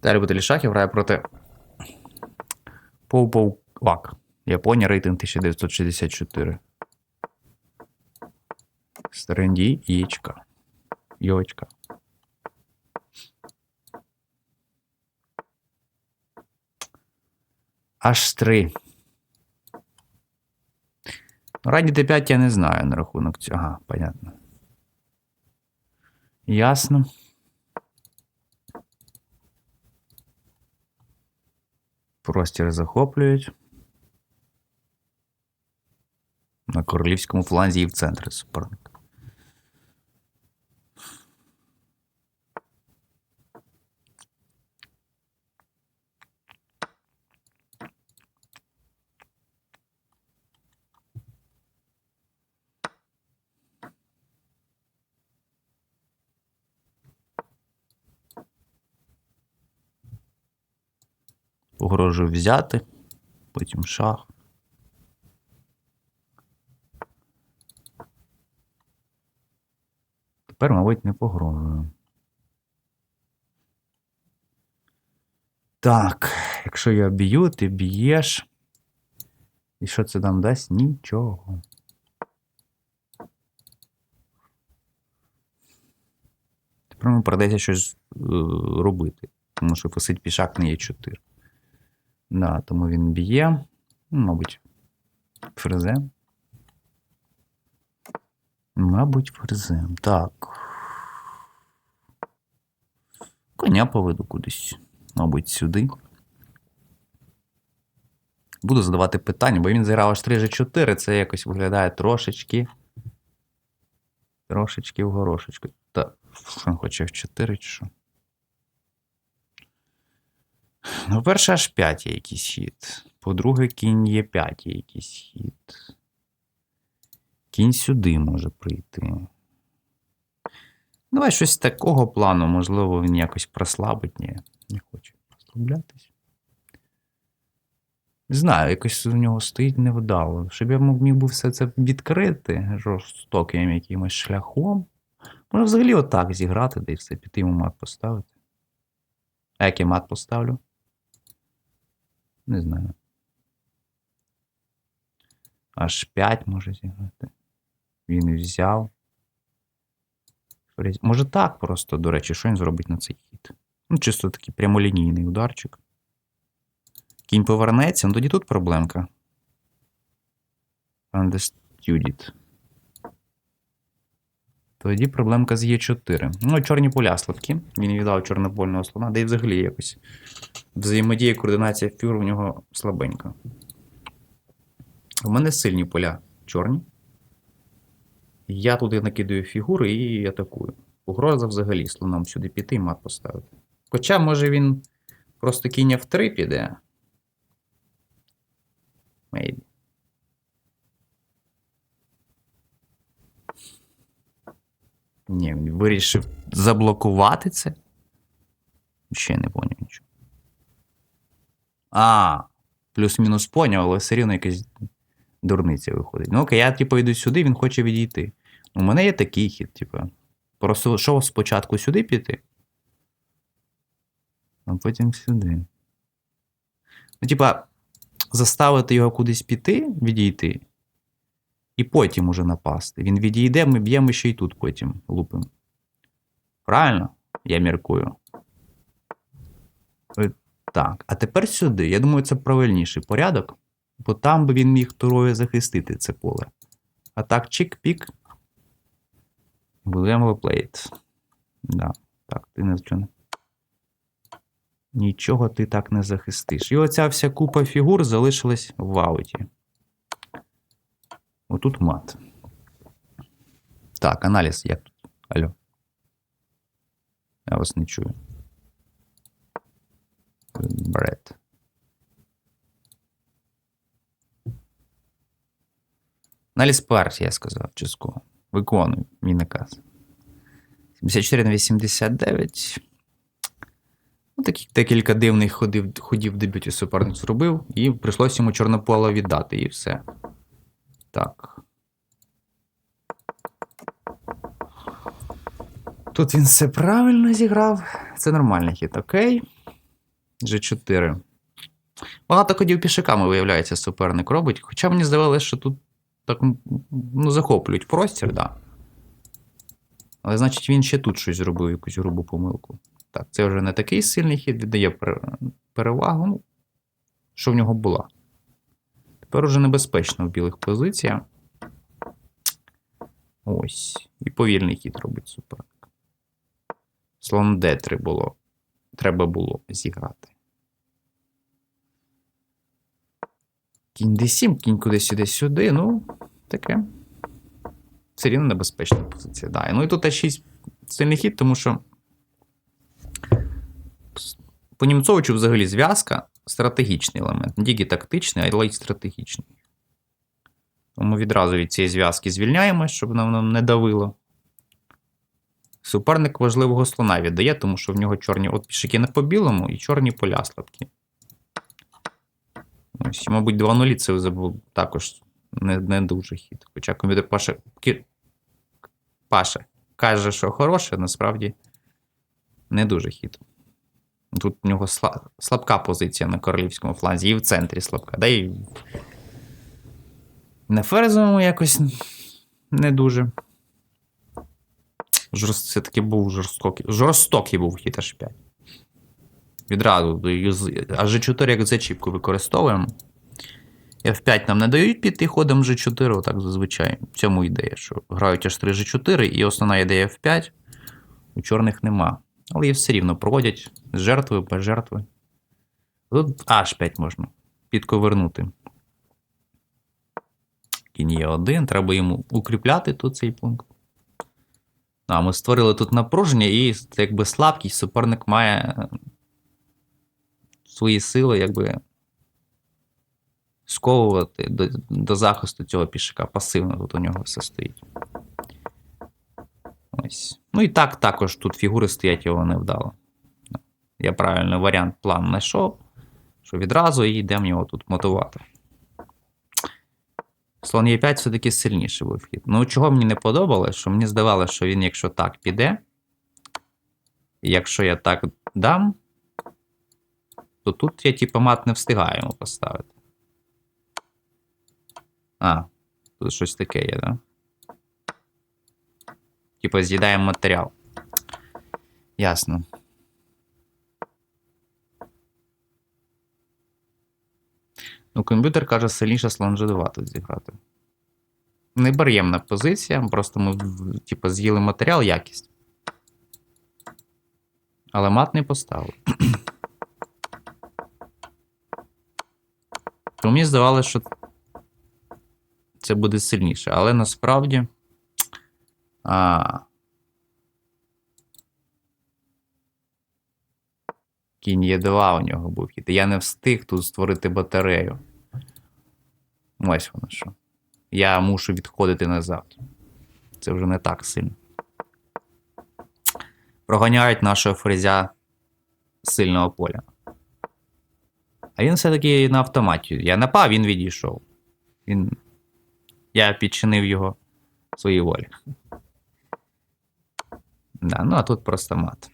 Та любителі шахів грає проти Поу Вак. Японія рейтинг 1964. Стренді яєчка. Йочка. Аж 3. Раді Д5 я не знаю на рахунок цього. Ага, понятно. Ясно. Простір захоплюють. На королівському фланзі і в центрі суперник. Погрожую взяти, потім шах. Тепер, мабуть, не погрожую. Так, якщо я б'ю, ти б'єш. І що це нам дасть? Нічого. Тепер мені придеться щось е, робити. Тому що фасить пішак не є 4. Да, тому він б'є. Ну, Мабуть, фрезем. Мабуть, фрезем. Так. Коня поведу кудись. Мабуть, сюди. Буду задавати питання, бо він зіграв аж 3 G4, це якось виглядає трошечки. Трошечки в горошечку. Та, що він хоче F4 чи що? Ну, перше аж 5 є якийсь хід. По-друге, кінь є 5 є якийсь хід. Кінь сюди може прийти. Давай щось такого плану, можливо, він якось прослабить. Ні, не хоче прослаблятись. Не знаю, якось у нього стоїть невдало. Щоб я міг би все це відкрити жорстоким якимось шляхом. Може взагалі отак зіграти, де і все, піти йому мат поставити. А як я мат поставлю? Не знаю. Аж 5 може зіграти. Він взяв. Може так просто, до речі, що він зробить на цей хід? Ну, чисто такий прямолінійний ударчик. Кінь повернеться, ну тоді тут проблемка. Understood. Тоді проблемка з Е4. Ну, чорні поля слабкі. Він віддав чорнопольного слона, де й взагалі якось взаємодія, координація фігур у нього слабенька. У мене сильні поля чорні. Я туди накидаю фігури і атакую. Погроза взагалі слоном сюди піти і мат поставити. Хоча, може, він просто кінь в 3 піде. Maybe. Ні, він вирішив заблокувати це. Ще не поняв нічого. А, плюс-мінус поняв, але все рівно якась дурниця виходить. Ну окей, я типу йду сюди, він хоче відійти. У мене є такий хід, типу. Просто йшов спочатку сюди піти, а потім сюди. Ну, типа, заставити його кудись піти, відійти, і потім уже напасти. Він відійде, ми б'ємо ще й тут потім лупимо. Правильно? Я міркую. Так, а тепер сюди. Я думаю, це правильніший порядок, бо там би він міг турою захистити це поле. А так, чик-пік. Будемо плейт. Да. Так, ти не не- Нічого ти так не захистиш. І оця вся купа фігур залишилась в ауті. Отут мат. Так, аналіз як тут? Алло. Я вас не чую. Аналіз партії, я сказав, частково. Виконую мій наказ. 74 на 89. Ну, такі, декілька дивних ходів, ходів в дебюті суперник зробив, і прийшлося йому чорнополе віддати, і все. Так. Тут він все правильно зіграв. Це нормальний хід, окей. G4. Багато ходів пішаками, виявляється, суперник робить. Хоча мені здавалося, що тут так ну, захоплюють простір, да. Але значить він ще тут щось зробив, якусь грубу помилку. Так, це вже не такий сильний хід, віддає перевагу, ну, що в нього була. Тепер уже небезпечно в білих позиціях. Ось. І повільний хід робить суперник. Слон D3 було. Треба було зіграти. Кінь D7, кінь кудись сюди сюди. Ну, таке. Все рівно небезпечна позиція. Да. Ну і тут А6 сильний хід, тому що. По Німцовичу взагалі зв'язка стратегічний елемент. Не тільки тактичний, але й стратегічний. Тому відразу від цієї зв'язки звільняємось, щоб нам, нам не давило. Суперник важливого слона віддає, тому що в нього чорні от пішаки не по білому і чорні поля слабкі. Ось, мабуть, 2 нулі це забув також не, не дуже хід. Хоча комп'ютер Паша, Кі- Паша каже, що хороше, насправді не дуже хід. Тут в нього сла- слабка позиція на королівському фланзі, і в центрі слабка. Да і на ферзовому якось не дуже. Жорст, все-таки був жорстокий. Жорстокий був хід аж 5. Відразу а G4 як зачіпку використовуємо. F5 нам не дають піти ходом G4, отак зазвичай. В цьому ідея, що грають аж 3 G4, і основна ідея F5. У чорних нема. Але її все рівно проводять з жертвою, без жертви. Тут H5 можна підковернути. Кінь є один, треба йому укріпляти тут цей пункт. А, ми створили тут напруження, і якби слабкість, суперник має свої сили, якби сковувати до, до захисту цього пішака. Пасивно тут у нього все стоїть. Ось. Ну і так також тут фігури стоять його невдало. Я правильний варіант план знайшов, що відразу і йдемо його тут мотивати. Слон Е5 все-таки сильніший був хід. Ну, чого мені не подобалось, що мені здавалося, що він, якщо так піде, якщо я так дам, то тут я, типу, мат не встигаю йому поставити. А, тут щось таке є, да? Типа з'їдаємо матеріал. Ясно. Ну, комп'ютер каже, сильніше слон G2 тут зіграти. Неприємна позиція, просто ми типу, з'їли матеріал, якість. Але мат не поставили. То мені здавалося, що це буде сильніше, але насправді. А... Кінь є 2 у нього був хід. Я не встиг тут створити батарею. Ось воно що. Я мушу відходити назад. Це вже не так сильно. Проганяють нашого фрезя сильного поля. А він все-таки на автоматі. Я напав, він відійшов. Він... Я підчинив його своїй волі. Да, ну а тут просто мат.